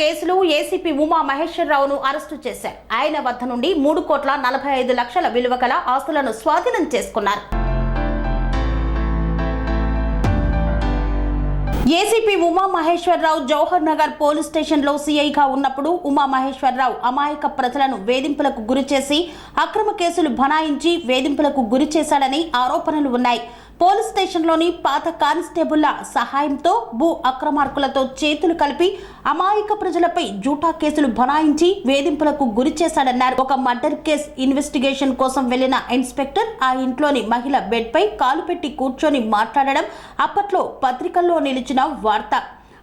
కేసులు ACP Uma మహేశ్వరరావును arrest చేశారు. ఆయన వద్ద నుండి మూడు కోట్ల నలభై ఐదు లక్షల విలువ గల ఆస్తులను స్వాధీనం చేసుకున్నారు. ఏసీపీ ఉమా మహేశ్వరరావు జవహర్ నగర్ పోలీస్ స్టేషన్లో సీఐగా ఉన్నప్పుడు ఉమా మహేశ్వరరావు అమాయక ప్రజలను వేధింపులకు గురి చేసి అక్రమ కేసులు బనాయించి వేధింపులకు గురి చేశాడని ఆరోపణలు ఉన్నాయి. పోలీస్ స్టేషన్లోని పాత కానిస్టేబుల్ల సహాయంతో భూ అక్రమార్కులతో చేతులు కలిపి అమాయక ప్రజలపై జూటా కేసులు బనాయించి వేధింపులకు గురి చేశాడన్నారు. ఒక మర్డర్ కేస్ ఇన్వెస్టిగేషన్ కోసం వెళ్ళిన ఇన్స్పెక్టర్ ఆ ఇంట్లోని మహిళ బెడ్పై కాలు పెట్టి కూర్చొని మాట్లాడడం అప్పట్లో పత్రికల్లో నిలిచిన వార్త.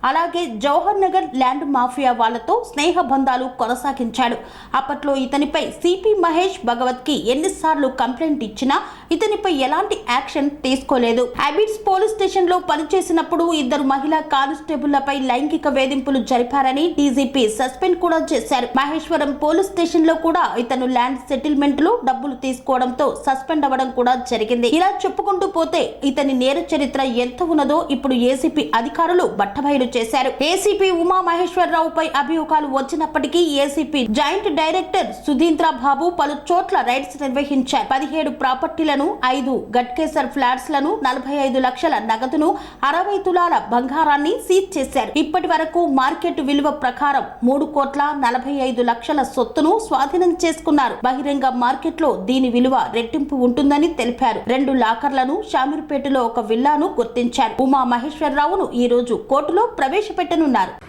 అలాగే జవహర్ నగర్ ల్యాండ్ మాఫియా వాళ్ళతో స్నేహ బంధాలు కొనసాగించాడు. అప్పట్లో ఇతనిపై సిపి మహేష్ భగవత్కి ఎన్నిసార్లు కంప్లైంట్ ఇచ్చినా ఇతనిపై ఎలాంటి యాక్షన్ తీసుకోలేదు. హ్యాబిట్స్ పోలీస్ స్టేషన్లో పనిచేసినప్పుడు ఇద్దరు మహిళా కానిస్టేబుళ్ళపై లైంగిక వేధింపులు జరిపారని డీజీపీ సస్పెండ్ కూడా చేశారు. మహేశ్వరం పోలీస్ స్టేషన్లో కూడా ఇతను ల్యాండ్ సెటిల్మెంట్లో డబ్బులు తీసుకోవడంతో సస్పెండ్ అవ్వడం కూడా జరిగింది. ఇలా చెప్పుకుంటూ పోతే ఇతని నేర చరిత్ర ఎంత ఉన్నదో ఇప్పుడు ఏసీపీ అధికారులు బట్టబయలు చేశారు. ఏసీపీ ఉమా మహేశ్వరరావుపై అభియోగాలు వచ్చినప్పటికీ ACP joint director Sudheendra Babu పలు చోట్ల రైడ్స్ నిర్వహించారు. పదిహేడు ప్రాపర్టీలను ఐదు గట్కేసర్ ఫ్లాట్స్లను నలభై ఐదు లక్షల నగదును అరవై తులాల బంగారాన్ని సీజ్ చేశారు. ఇప్పటి వరకు మార్కెట్ విలువ ప్రకారం మూడు కోట్ల నలభై ఐదు లక్షల సొత్తును స్వాధీనం చేసుకున్నారు. బహిరంగ మార్కెట్లో దీని విలువ రెట్టింపు ఉంటుందని తెలిపారు. రెండు లాకర్లను షామీర్పేటలో ఒక విల్లాను గుర్తించారు. ఉమా మహేశ్వరరావును ఈ రోజు కోర్టులో ప్రవేశపెట్టనున్నారు.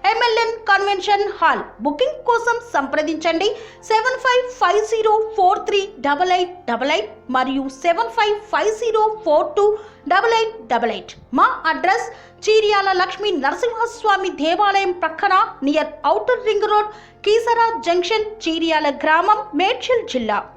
ఎంఎల్ఎన్ కన్వెన్షన్ హాల్ బుకింగ్ కోసం సంప్రదించండి. Seven five five zero four three double eight double eight మరియు seven five five zero four two double eight double eight మా అడ్రస్ చీరియాల లక్ష్మీ నరసింహస్వామి దేవాలయం ప్రక్కన near outer ring road Keesara junction Cheeriyala గ్రామం మేడ్చల్ జిల్లా.